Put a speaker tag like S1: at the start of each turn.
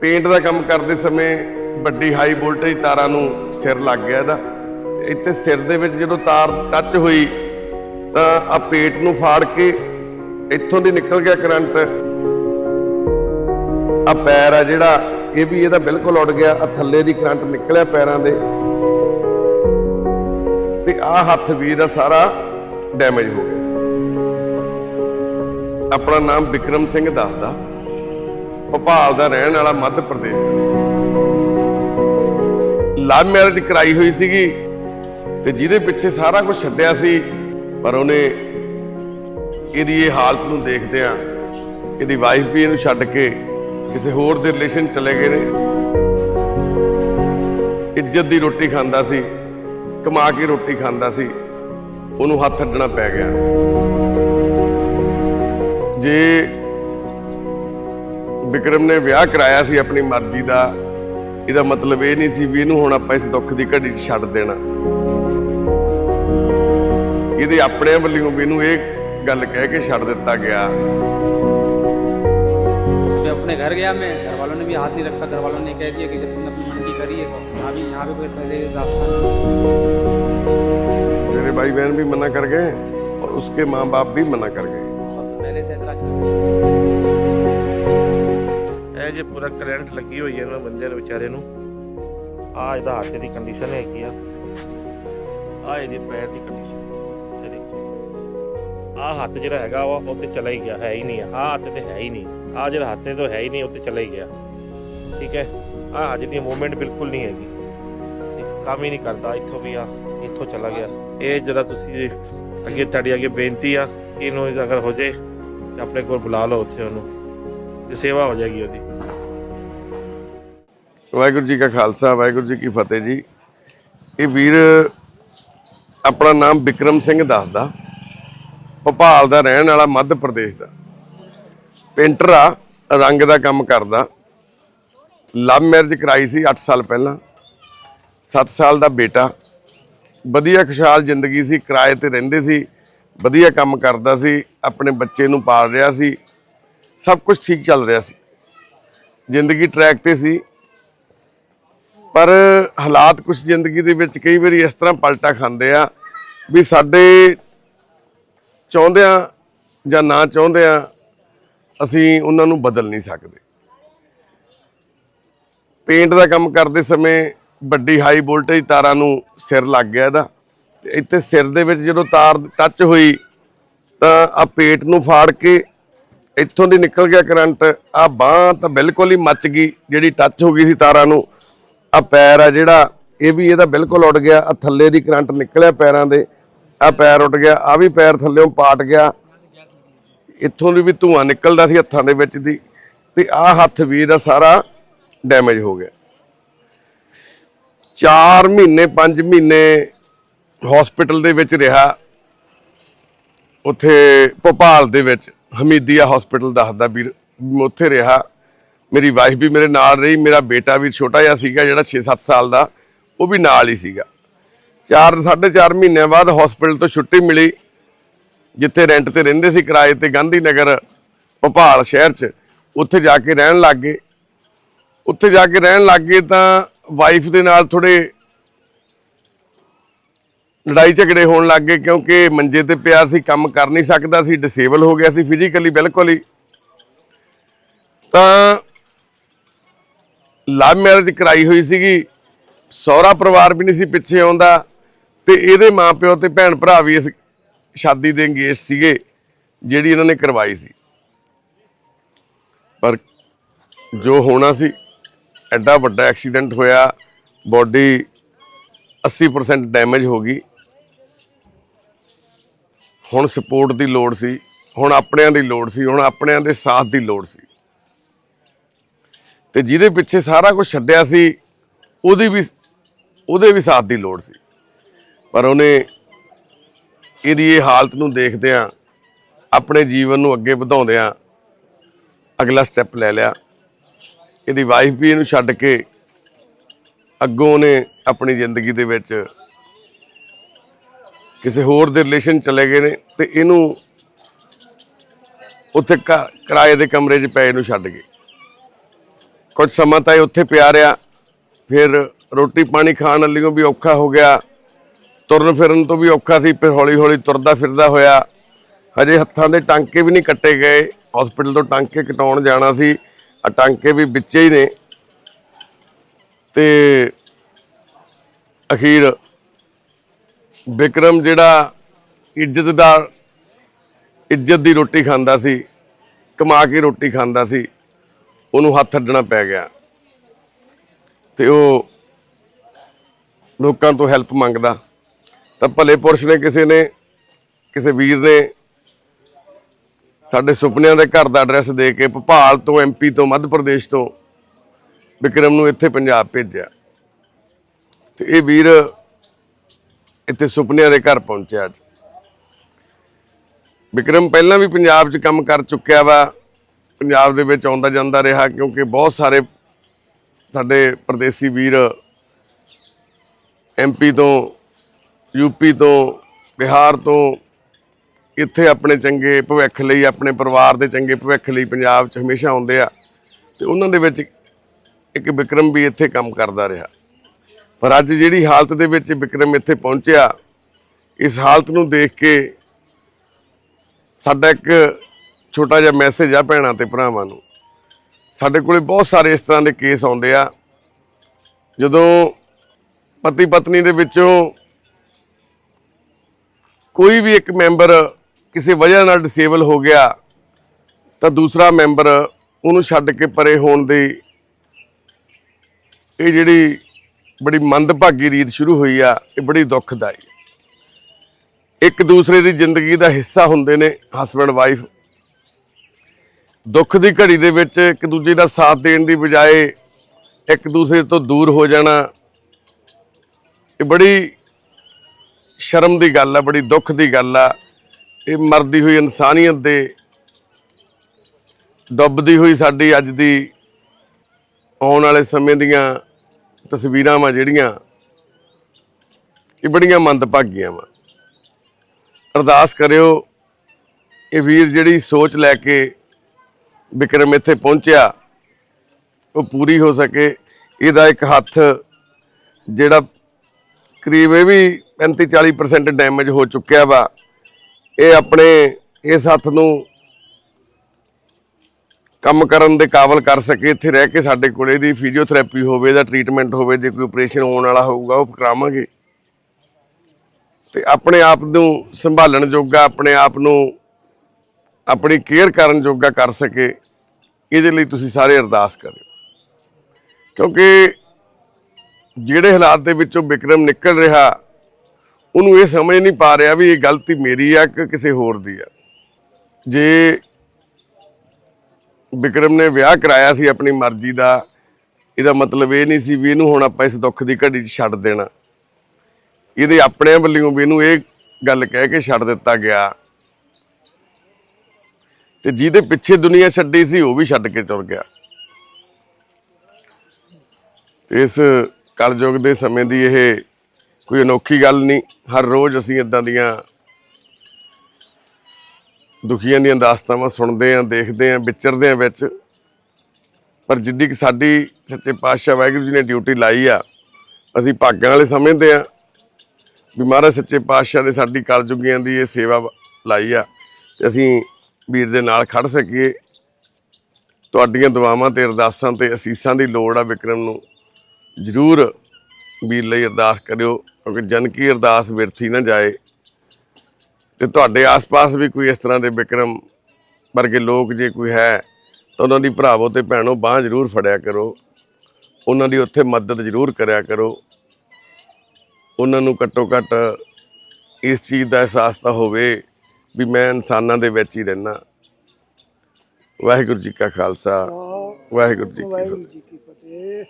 S1: Paint ਦਾ ਕੰਮ ਕਰਦੇ ਸਮੇਂ ਵੱਡੀ ਹਾਈ ਵੋਲਟੇਜ ਤਾਰਾਂ ਨੂੰ ਸਿਰ ਲੱਗ ਗਿਆ ਇਹਦਾ। ਇੱਥੇ ਸਿਰ ਦੇ ਵਿੱਚ ਜਦੋਂ ਤਾਰ ਟੱਚ ਹੋਈ, ਤਾਂ ਆ ਪੇਟ ਨੂੰ ਫਾੜ ਕੇ ਇੱਥੋਂ ਦੀ ਨਿਕਲ ਗਿਆ ਕਰੰਟ। ਆ ਪੈਰ ਆ ਜਿਹੜਾ, ਇਹ ਵੀ ਇਹਦਾ ਬਿਲਕੁਲ ਉੱਡ ਗਿਆ, ਆ ਥੱਲੇ ਦੀ ਕਰੰਟ ਨਿਕਲਿਆ ਪੈਰਾਂ ਦੇ। ਤੇ ਆ ਹੱਥ ਵੀ ਇਹਦਾ ਸਾਰਾ ਡੈਮੇਜ ਹੋ ਗਿਆ। ਆਪਣਾ ਨਾਮ ਵਿਕਰਮ ਸਿੰਘ ਦੱਸਦਾ। ਭੋਪਾਲ ਦਾ ਰਹਿਣ ਵਾਲਾ ਮੱਧ ਪ੍ਰਦੇਸ਼ ਦਾ। ਲਵ ਮੈਰਿਜ ਕਰਾਈ ਹੋਈ ਸੀਗੀ ਤੇ ਜਿਹਦੇ ਪਿੱਛੇ ਸਾਰਾ ਕੁਝ ਛੱਡਿਆ ਸੀ, ਪਰ ਉਹਨੇ ਇਹਦੀ ਇਹ ਹਾਲਤ ਨੂੰ ਦੇਖਦੇ ਆ ਇਹਦੀ ਵਾਈਫ ਵੀ ਇਹਨੂੰ ਛੱਡ ਕੇ ਕਿਸੇ ਹੋਰ ਦੇ ਰਿਲੇਸ਼ਨ ਚਲੇ ਗਏ ਨੇ। ਇੱਜ਼ਤ ਦੀ ਰੋਟੀ ਖਾਂਦਾ ਸੀ, ਕਮਾ ਕੇ ਰੋਟੀ ਖਾਂਦਾ ਸੀ, ਉਹਨੂੰ ਹੱਥ ਅੱਡਣਾ ਪੈ ਗਿਆ। ਵਿਕਰਮ ਨੇ ਵਿਆਹ ਕਰਾਇਆ ਸੀ ਆਪਣੀ ਮਰਜ਼ੀ ਦਾ ਇਹਦਾ ਮਤਲਬ ਇਹ ਨਹੀਂ ਸੀ ਵੀ ਇਹਨੂੰ ਹੁਣ ਆਪਾਂ ਇਸ ਦੁੱਖ ਦੀ ਘੜੀ 'ਚ ਛੱਡ ਦੇਣਾ ਇਹਦੇ ਆਪਣੇ ਵੱਲੋਂ ਵੀ ਇਹਨੂੰ ਇਹ ਗੱਲ ਕਹਿ ਕੇ ਛੱਡ ਦਿੱਤਾ ਗਿਆ
S2: मैं अपने घर गया मैं घर वालों ने भी हाथ नहीं रखा घर वालों ने कह दिया कि जब तुमने अपनी मन की करी है तो यहाँ भी यहाँ भी कोई पहले रास्ता नहीं
S1: तेरे भाई बहन भी मना कर गए और उसके माँ बाप भी मना कर गए
S2: और तो पहले से इतना
S3: ਇਹ ਜੇ ਪੂਰਾ ਕਰੰਟ ਲੱਗੀ ਹੋਈ ਹੈ ਨਾ ਬੰਦੇ ਨੂੰ ਵਿਚਾਰੇ ਨੂੰ ਆ ਇਹਦਾ ਹੱਥ ਦੀ ਕੰਡੀਸ਼ਨ ਹੈਗੀ ਆ। ਆ ਇਹਦੇ ਪੈਰ ਦੀ ਕੰਡੀਸ਼ਨ ਇਹ ਦੇਖੋ ਆ ਹੱਥ ਜਿਹੜਾ ਹੈਗਾ ਵਾ, ਉਹ ਤੇ ਚਲਾ ਹੀ ਗਿਆ, ਹੈ ਹੀ ਨਹੀਂ ਆ। ਹੱਥ ਤੇ ਹੈ ਹੀ ਨਹੀਂ। ਆ ਜਿਹੜਾ ਹੱਥ ਤੇ ਹੈ ਹੀ ਨਹੀਂ ਉਹ ਤੇ ਚਲਾ ਹੀ ਗਿਆ। ਠੀਕ ਹੈ? ਆ ਅੱਜ ਦੀ ਮੂਵਮੈਂਟ ਬਿਲਕੁਲ ਨਹੀਂ ਹੈਗੀ। ਕੰਮ ਹੀ ਨਹੀਂ ਕਰਦਾ, ਇੱਥੋਂ ਵੀ ਆ, ਇੱਥੋਂ ਚਲਾ ਗਿਆ। ਇਹ ਜਰਾ ਤੁਸੀਂ ਅੱਗੇ ਤੁਹਾਡੀ ਅੱਗੇ ਬੇਨਤੀ ਆ, ਕਿ ਇਹਨੂੰ ਅਗਰ ਹੋ ਜੇ, ਤੇ ਆਪਣੇ ਕੋਲ ਬੁਲਾ ਲਓ ਉੱਥੇ ਉਹਨੂੰ। ਤੇ ਸੇਵਾ ਹੋ ਜਾਏਗੀ ਉਹਦੀ।
S1: ਵਾਹਿਗੁਰੂ ਜੀ ਕਾ ਖਾਲਸਾ, ਵਾਹਿਗੁਰੂ ਜੀ ਕੀ ਫਤਿਹ ਜੀ। ਇਹ ਵੀਰ ਆਪਣਾ ਨਾਮ ਵਿਕਰਮ ਸਿੰਘ ਦੱਸਦਾ। ਭੋਪਾਲ ਦਾ ਰਹਿਣ ਵਾਲਾ ਮੱਧ ਪ੍ਰਦੇਸ਼ ਦਾ। ਪੇਂਟਰ ਆ, ਰੰਗ ਦਾ ਕੰਮ ਕਰਦਾ। ਲਵ ਮੈਰਿਜ ਕਰਾਈ ਸੀ 8 ਸਾਲ ਪਹਿਲਾਂ। 7 ਸਾਲ ਦਾ ਬੇਟਾ। ਵਧੀਆ ਖੁਸ਼ਹਾਲ ਜ਼ਿੰਦਗੀ ਸੀ, ਕਿਰਾਏ ਤੇ ਰਹਿੰਦੇ ਸੀ। ਵਧੀਆ ਕੰਮ ਕਰਦਾ ਸੀ, ਆਪਣੇ ਬੱਚੇ ਨੂੰ ਪਾਲ ਰਿਹਾ ਸੀ। ਸਭ ਕੁਝ ਠੀਕ ਚੱਲ ਰਿਹਾ ਸੀ। ਜ਼ਿੰਦਗੀ ਟਰੈਕ ਤੇ ਸੀ। ਪਰ ਹਾਲਾਤ ਕੁਝ ਜ਼ਿੰਦਗੀ ਦੇ ਵਿੱਚ ਕਈ ਵਾਰੀ ਇਸ ਤਰ੍ਹਾਂ ਪਲਟਾ ਖਾਂਦੇ ਆ ਵੀ ਸਾਡੇ ਚਾਹੁੰਦਿਆਂ ਜਾਂ ਨਾ ਚਾਹੁੰਦਿਆਂ ਅਸੀਂ ਉਹਨਾਂ ਨੂੰ ਬਦਲ ਨਹੀਂ ਸਕਦੇ। ਪੇਂਟ ਦਾ ਕੰਮ ਕਰਦੇ ਸਮੇਂ ਵੱਡੀ ਹਾਈ ਵੋਲਟੇਜ ਤਾਰਾਂ ਨੂੰ ਸਿਰ ਲੱਗ ਗਿਆ ਇਹਦਾ। ਇੱਥੇ ਸਿਰ ਦੇ ਵਿੱਚ ਜਦੋਂ ਤਾਰ ਟੱਚ ਹੋਈ, ਤਾਂ ਆ ਪੇਟ ਨੂੰ ਫਾੜ ਕੇ ਇੱਥੋਂ ਦੀ ਨਿਕਲ ਗਿਆ ਕਰੰਟ। ਆ ਬਾਹ ਤਾਂ ਬਿਲਕੁਲ ਹੀ ਮੱਚ ਗਈ, ਜਿਹੜੀ ਟੱਚ ਹੋ ਗਈ ਸੀ ਤਾਰਾਂ ਨੂੰ। ਆ ਪੈਰ ਆ ਜਿਹੜਾ, ਇਹ ਵੀ ਇਹਦਾ ਬਿਲਕੁਲ ਉੱਡ ਗਿਆ ਆ ਥੱਲੇ ਦੀ ਕਰੰਟ ਨਿਕਲਿਆ ਪੈਰਾਂ ਦੇ ਆ ਪੈਰ ਉੱਡ ਗਿਆ ਆ ਵੀ ਪੈਰ ਥੱਲੇੋਂ ਪਾਟ ਗਿਆ। ਇੱਥੋਂ ਦੀ ਵੀ ਧੂਆਂ ਨਿਕਲਦਾ ਸੀ ਹੱਥਾਂ ਦੇ ਵਿੱਚ ਦੀ, ਤੇ ਆ ਹੱਥ ਵੀ ਇਹਦਾ ਸਾਰਾ ਡੈਮੇਜ ਹੋ ਗਿਆ। 4 ਮਹੀਨੇ 5 ਮਹੀਨੇ ਹਸਪੀਟਲ ਦੇ ਵਿੱਚ ਰਿਹਾ। ਉੱਥੇ ਭੋਪਾਲ ਦੇ ਵਿੱਚ, ਹਮੀਦੀਆ ਹਸਪੀਟਲ ਦੱਸਦਾ ਵੀਰ, ਉੱਥੇ ਰਿਹਾ। ਮੇਰੀ ਵਾਈਫ ਵੀ ਮੇਰੇ ਨਾਲ ਰਹੀ, ਮੇਰਾ ਬੇਟਾ ਵੀ ਛੋਟਾ ਜਿਹਾ ਸੀਗਾ ਜਿਹੜਾ 6-7 ਸਾਲ ਦਾ, ਉਹ ਵੀ ਨਾਲ ਹੀ ਸੀਗਾ। 4 4.5 ਮਹੀਨਿਆਂ ਬਾਅਦ ਹਸਪੀਟਲ ਤੋਂ ਛੁੱਟੀ ਮਿਲੀ, ਜਿੱਥੇ ਰੈਂਟ ਤੇ ਰਹਿੰਦੇ ਸੀ ਕਿਰਾਏ ਤੇ ਗਾਂਧੀ ਨਗਰ ਭੋਪਾਲ ਸ਼ਹਿਰ 'ਚ, ਉੱਥੇ ਜਾ ਕੇ ਰਹਿਣ ਲੱਗ ਗਏ। ਉੱਥੇ ਜਾ ਕੇ ਰਹਿਣ ਲੱਗ ਗਏ ਤਾਂ ਵਾਈਫ ਦੇ ਨਾਲ ਥੋੜੇ ਲੜਾਈ ਝਗੜੇ ਹੋਣ ਲੱਗ ਗਏ, ਕਿਉਂਕਿ ਮੰਜੇ ਤੇ ਪਿਆ ਸੀ, ਕੰਮ ਕਰ ਨਹੀਂ ਸਕਦਾ ਸੀ ਡਿਸੇਬਲ ਹੋ ਗਿਆ ਸੀ ਫਿਜ਼ੀਕਲੀ ਬਿਲਕੁਲ ਹੀ। ਤਾਂ ਲਵ ਮੈਰਿਜ ਕਰਾਈ ਹੋਈ ਸੀਗੀ। ਸਹੁਰਾ ਪਰਿਵਾਰ ਵੀ ਨਹੀਂ ਸੀ ਪਿੱਛੇ ਆਉਂਦਾ। ਤੇ ਇਹਦੇ ਮਾਪਿਓ ਤੇ ਭੈਣ ਭਰਾ ਵੀ ਇਸ ਸ਼ਾਦੀ ਦੇ ਅੰਗੇਜ ਸੀਗੇ, ਜਿਹੜੀ ਇਹਨਾਂ ਨੇ ਕਰਵਾਈ ਸੀ। ਪਰ ਜੋ ਹੋਣਾ ਸੀ, ਐਡਾ ਵੱਡਾ ਐਕਸੀਡੈਂਟ ਹੋਇਆ ਬੋਡੀ 80% ਡੈਮੇਜ ਹੋ ਗਈ। ਹੁਣ ਸਪੋਰਟ ਦੀ ਲੋੜ ਸੀ, ਹੁਣ ਆਪਣਿਆਂ ਦੀ ਲੋੜ ਸੀ, ਹੁਣ ਆਪਣਿਆਂ ਦੇ ਸਾਥ ਦੀ ਲੋੜ ਸੀ। ਤੇ ਜਿਹਦੇ ਪਿੱਛੇ ਸਾਰਾ ਕੁਝ ਛੱਡਿਆ ਸੀ, ਉਹਦੀ ਵੀ ਉਹਦੇ ਵੀ ਸਾਥ ਦੀ ਲੋੜ ਸੀ। ਪਰ ਉਹਨੇ ਇਹਦੀ ਇਹ ਹਾਲਤ ਨੂੰ ਦੇਖਦਿਆਂ ਆਪਣੇ ਜੀਵਨ ਨੂੰ ਅੱਗੇ ਵਧਾਉਂਦਿਆਂ ਅਗਲਾ ਸਟੈਪ ਲੈ ਲਿਆ। ਇਹਦੀ ਵਾਈਫ ਵੀ ਇਹਨੂੰ ਛੱਡ ਕੇ ਅੱਗੋਂ ਉਹਨੇ ਆਪਣੀ ਜ਼ਿੰਦਗੀ ਦੇ ਵਿੱਚ ਕਿਸੇ ਹੋਰ ਦੇ ਰਿਲੇਸ਼ਨ ਚਲੇ ਗਏ ਨੇ ਤੇ ਇਹਨੂੰ ਉੱਥੇ ਘ- ਕਿਰਾਏ ਦੇ ਕਮਰੇ 'ਚ ਪਏ ਨੂੰ ਛੱਡ ਗਏ। ਕੁਝ ਸਮਾਂ ਤਾਂ ਇਹ ਉੱਥੇ ਪਿਆ ਰਿਹਾ। ਫਿਰ ਰੋਟੀ ਪਾਣੀ ਖਾਣ ਵਾਲੀਓ ਵੀ ਔਖਾ ਹੋ ਗਿਆ। ਤੁਰਨ ਫਿਰਨ ਤੋਂ ਵੀ ਔਖਾ ਸੀ, ਫਿਰ ਹੌਲੀ ਹੌਲੀ ਤੁਰਦਾ ਫਿਰਦਾ ਹੋਇਆ। ਹਜੇ ਹੱਥਾਂ ਦੇ ਟਾਂਕੇ ਵੀ ਨਹੀਂ ਕੱਟੇ ਗਏ। ਹਸਪੀਟਲ ਤੋਂ ਟਾਂਕੇ ਕਟਾਉਣ ਜਾਣਾ ਸੀ। ਆ ਟਾਂਕੇ ਵੀ ਵਿੱਚੇ ਹੀ ਨੇ। ਤੇ ਅਖੀਰ ਵਿਕਰਮ ਜਿਹੜਾ ਇੱਜ਼ਤਦਾਰ, ਇੱਜ਼ਤ ਦੀ ਰੋਟੀ ਖਾਂਦਾ ਸੀ, ਕਮਾ ਕੇ ਰੋਟੀ ਖਾਂਦਾ ਸੀ। ਉਹਨੂੰ ਹੱਥ ਅੱਡਣਾ ਪੈ ਗਿਆ। ਤੇ ਉਹ ਲੋਕਾਂ ਤੋਂ ਹੈਲਪ ਮੰਗਦਾ। ਤਾਂ ਭਲੇ ਪੁਰਸ਼ ਨੇ ਕਿਸੇ ਨੇ, ਕਿਸੇ ਵੀਰ ਨੇ ਸਾਡੇ ਸੁਪਨਿਆਂ ਦੇ ਘਰ ਦਾ ਐਡਰੈਸ ਦੇ ਕੇ ਭੋਪਾਲ ਤੋਂ ਐਮਪੀ ਤੋਂ, ਮੱਧ ਪ੍ਰਦੇਸ਼ ਤੋਂ ਵਿਕਰਮ ਨੂੰ ਇੱਥੇ ਪੰਜਾਬ ਭੇਜਿਆ। ਤੇ ਇਹ ਵੀਰ ਇੱਥੇ ਸੁਪਨਿਆਂ ਦੇ ਘਰ ਪਹੁੰਚਿਆ ਅੱਜ। ਵਿਕਰਮ ਪਹਿਲਾਂ ਵੀ ਪੰਜਾਬ 'ਚ ਕੰਮ ਕਰ ਚੁੱਕਿਆ ਵਾ। ਪੰਜਾਬ ਦੇ ਵਿੱਚ ਆਉਂਦਾ ਜਾਂਦਾ ਰਿਹਾ ਕਿਉਂਕਿ ਬਹੁਤ ਸਾਰੇ ਸਾਡੇ ਪ੍ਰਦੇਸੀ ਵੀਰ ਐਮਪੀ ਤੋਂ ਯੂਪੀ ਤੋਂ, ਬਿਹਾਰ ਤੋਂ ਇੱਥੇ ਆਪਣੇ ਚੰਗੇ ਭਵਿੱਖ ਲਈ, ਆਪਣੇ ਪਰਿਵਾਰ ਦੇ ਚੰਗੇ ਭਵਿੱਖ ਲਈ ਪੰਜਾਬ 'ਚ ਹਮੇਸ਼ਾ ਆਉਂਦੇ ਆ ਤੇ ਉਹਨਾਂ ਦੇ ਵਿੱਚ ਇੱਕ ਵਿਕਰਮ ਵੀ ਇੱਥੇ ਕੰਮ ਕਰਦਾ ਰਿਹਾ। ਪਰ ਅੱਜ ਜਿਹੜੀ ਹਾਲਤ ਦੇ ਵਿੱਚ ਵਿਕਰਮ ਇੱਥੇ ਪਹੁੰਚਿਆ, ਇਸ ਹਾਲਤ ਨੂੰ ਦੇਖ ਕੇ ਸਾਡਾ ਇੱਕ ਛੋਟਾ ਜਿਹਾ ਮੈਸੇਜ ਆ ਭੈਣਾਂ ਤੇ ਭਰਾਵਾਂ ਨੂੰ। ਸਾਡੇ ਕੋਲੇ ਬਹੁਤ ਸਾਰੇ ਇਸ ਤਰ੍ਹਾਂ ਦੇ ਕੇਸ ਆਉਂਦੇ ਆ। ਜਦੋਂ ਪਤੀ ਪਤਨੀ ਦੇ ਵਿੱਚੋਂ ਕੋਈ ਵੀ ਇੱਕ ਮੈਂਬਰ ਕਿਸੇ ਵਜ੍ਹਾ ਨਾਲ ਡਿਸੇਬਲ ਹੋ ਗਿਆ, ਤਾਂ ਦੂਸਰਾ ਮੈਂਬਰ ਉਹਨੂੰ ਛੱਡ ਕੇ ਪਰੇ ਹੋਣ ਦੀ ਇਹ ਜਿਹੜੀ ਬੜੀ ਮੰਦਭਾਗੀ ਰੀਤ ਸ਼ੁਰੂ ਹੋਈ ਆ, ਇਹ ਬੜੀ ਦੁੱਖਦਾਈ। ਇੱਕ ਦੂਸਰੇ ਦੀ ਜ਼ਿੰਦਗੀ ਦਾ ਹਿੱਸਾ ਹੁੰਦੇ ਨੇ ਹਸਬੰਡ ਵਾਈਫ ਦੁੱਖ ਦੀ ਘੜੀ ਦੇ ਵਿੱਚ ਇੱਕ ਦੂਜੇ ਦਾ ਸਾਥ ਦੇਣ ਦੀ ਬਜਾਏ ਇੱਕ ਦੂਸਰੇ ਤੋਂ ਦੂਰ ਹੋ ਜਾਣਾ, ਇਹ ਬੜੀ ਸ਼ਰਮ ਦੀ ਗੱਲ ਆ, ਬੜੀ ਦੁੱਖ ਦੀ ਗੱਲ ਆ। ਇਹ ਮਰਦੀ ਹੋਈ ਇਨਸਾਨੀਅਤ ਦੇ, ਡੁੱਬਦੀ ਹੋਈ ਸਾਡੀ ਅੱਜ ਦੀ ਆਉਣ ਵਾਲੇ ਸਮੇਂ ਦੀਆਂ ਤਸਵੀਰਾਂ ਵਾ ਜਿਹੜੀਆਂ, ਇਹ ਬੜੀਆਂ ਮੰਦਭਾਗੀਆਂ ਵਾ। ਅਰਦਾਸ ਕਰਿਓ, ਇਹ ਵੀਰ ਜਿਹੜੀ ਸੋਚ ਲੈ ਕੇ ਵਿਕਰਮ ਇੱਥੇ ਪਹੁੰਚਿਆ, ਉਹ ਪੂਰੀ ਹੋ ਸਕੇ। ਇਹਦਾ ਇੱਕ ਹੱਥ ਜਿਹੜਾ ਕਰੀਬ ਇਹ ਵੀ 35 40% ਡੈਮੇਜ ਹੋ ਚੁੱਕਿਆ ਵਾ। ਇਹ ਆਪਣੇ ਇਸ ਹੱਥ ਨੂੰ ਕੰਮ ਕਰਨ ਦੇ ਕਾਬਲ ਕਰ ਸਕੇ। ਇੱਥੇ ਰਹਿ ਕੇ ਸਾਡੇ ਕੋਲੇ ਦੀ ਫਿਜ਼ੀਓਥੈਰੇਪੀ ਹੋਵੇ ਦਾ ਟ੍ਰੀਟਮੈਂਟ ਹੋਵੇ, ਜੇ ਕੋਈ ਆਪਰੇਸ਼ਨ ਹੋਣ ਵਾਲਾ ਹੋਊਗਾ, ਉਹ ਕਰਾਵਾਂਗੇ। ਤੇ ਆਪਣੇ ਆਪ ਨੂੰ ਸੰਭਾਲਣ ਜੋਗਾ, ਆਪਣੇ ਆਪ ਨੂੰ ਆਪਣੀ ਕੇਅਰ ਕਰਨ ਜੋਗਾ ਕਰ ਸਕੇ, ਇਹਦੇ ਲਈ ਤੁਸੀਂ ਸਾਰੇ ਅਰਦਾਸ ਕਰਿਓ। ਕਿਉਂਕਿ ਜਿਹੜੇ ਹਾਲਾਤ ਦੇ ਵਿੱਚੋਂ ਵਿਕਰਮ ਨਿਕਲ ਰਿਹਾ, ਉਹਨੂੰ ਇਹ ਸਮਝ ਨਹੀਂ ਪਾ ਰਿਹਾ ਵੀ ਇਹ ਗਲਤੀ ਮੇਰੀ ਆ ਕਿ ਕਿਸੇ ਹੋਰ ਦੀ ਆ। ਜੇ ਵਿਕਰਮ ਨੇ ਵਿਆਹ ਕਰਾਇਆ ਸੀ ਆਪਣੀ ਮਰਜ਼ੀ ਦਾ, ਇਹਦਾ ਮਤਲਬ ਇਹ ਨਹੀਂ ਸੀ ਵੀ ਇਹਨੂੰ ਹੁਣ ਆਪਾਂ ਇਸ ਦੁੱਖ ਦੀ ਘੜੀ 'ਚ ਛੱਡ ਦੇਣਾ। ਇਹਦੇ ਆਪਣੇ ਵੱਲੋਂ ਵੀ ਇਹਨੂੰ ਇਹ ਗੱਲ ਕਹਿ ਕੇ ਛੱਡ ਦਿੱਤਾ ਗਿਆ। ਤੇ ਜਿਹਦੇ ਪਿੱਛੇ ਦੁਨੀਆ ਛੱਡੀ ਸੀ, ਉਹ ਵੀ ਛੱਡ ਕੇ ਤੁਰ ਗਿਆ। ਇਸ ਕਲਯੁਗ ਦੇ ਸਮੇਂ ਦੀ ਇਹ ਕੋਈ ਅਨੋਖੀ ਗੱਲ ਨਹੀਂ। ਹਰ ਰੋਜ਼ ਅਸੀਂ ਇਦਾਂ ਦੀਆਂ ਦੁਖੀਆਂ ਦੀਆਂ ਦਾਸਤਾਵਾਂ ਸੁਣਦੇ ਆਂ, ਦੇਖਦੇ ਆਂ, ਵਿਚਰਦੇ ਆਂ ਵਿੱਚ। ਪਰ ਜਿੱਡੀ ਕਿ ਸਾਡੀ ਸੱਚੇ ਪਾਤਸ਼ਾਹ ਵਾਹਿਗੁਰੂ ਜੀ ਨੇ ਡਿਊਟੀ ਲਾਈ ਆ, ਅਸੀਂ ਭਾਗਾਂ ਵਾਲੇ ਸਮਝਦੇ ਆਂ ਵੀ ਮਹਾਰਾਜ ਸੱਚੇ ਪਾਤਸ਼ਾਹ ਨੇ ਸਾਡੀ ਕਲਯੁਗੀਆਂ ਦੀ ਇਹ ਸੇਵਾ ਲਾਈ ਆ। ਤੇ ਅਸੀਂ ਵੀਰ ਦੇ ਨਾਲ ਖੜ ਸਕੀਏ। ਤੁਹਾਡੀਆਂ ਦੁਆਵਾਂ ਤੇ ਅਰਦਾਸਾਂ ਤੇ ਅਸੀਸਾਂ ਦੀ ਲੋੜ ਆ ਵਿਕਰਮ ਨੂੰ। ਜ਼ਰੂਰ ਵੀਰ ਲਈ ਅਰਦਾਸ ਕਰਿਓ, ਕਿਉਂਕਿ ਜਨ ਕੀ ਅਰਦਾਸ ਵਿਰਥੀ ਨਾ ਜਾਏ। ਤੇ ਤੁਹਾਡੇ ਆਸ-ਪਾਸ ਵੀ ਕੋਈ ਇਸ ਤਰ੍ਹਾਂ ਦੇ ਵਿਕਰਮ ਵਰਗੇ ਲੋਕ ਜੇ ਕੋਈ ਹੈ, ਤਾਂ ਉਹਨਾਂ ਦੀ ਭਰਾਵੋ ਤੇ ਭੈਣੋ ਬਾਹ ਜ਼ਰੂਰ ਫੜਿਆ ਕਰੋ। ਉਹਨਾਂ ਦੀ ਉੱਥੇ ਮਦਦ ਜ਼ਰੂਰ ਕਰਿਆ ਕਰੋ। ਉਹਨਾਂ ਨੂੰ ਘੱਟੋ ਘੱਟ ਇਸ ਚੀਜ਼ ਦਾ ਅਹਿਸਾਸ ਤਾਂ ਹੋਵੇ ਵੀ ਮੈਂ ਇਨਸਾਨਾਂ ਦੇ ਵਿੱਚ ਹੀ ਰਹਿਣਾ ਵਾਹਿਗੁਰੂ ਜੀ ਕਾ ਖਾਲਸਾ ਵਾਹਿਗੁਰੂ ਜੀ ਕੀ ਫਤਿਹ।
S4: ਵਾਹਿਗੁਰੂ ਜੀ ਕੀ ਫਤਿਹ।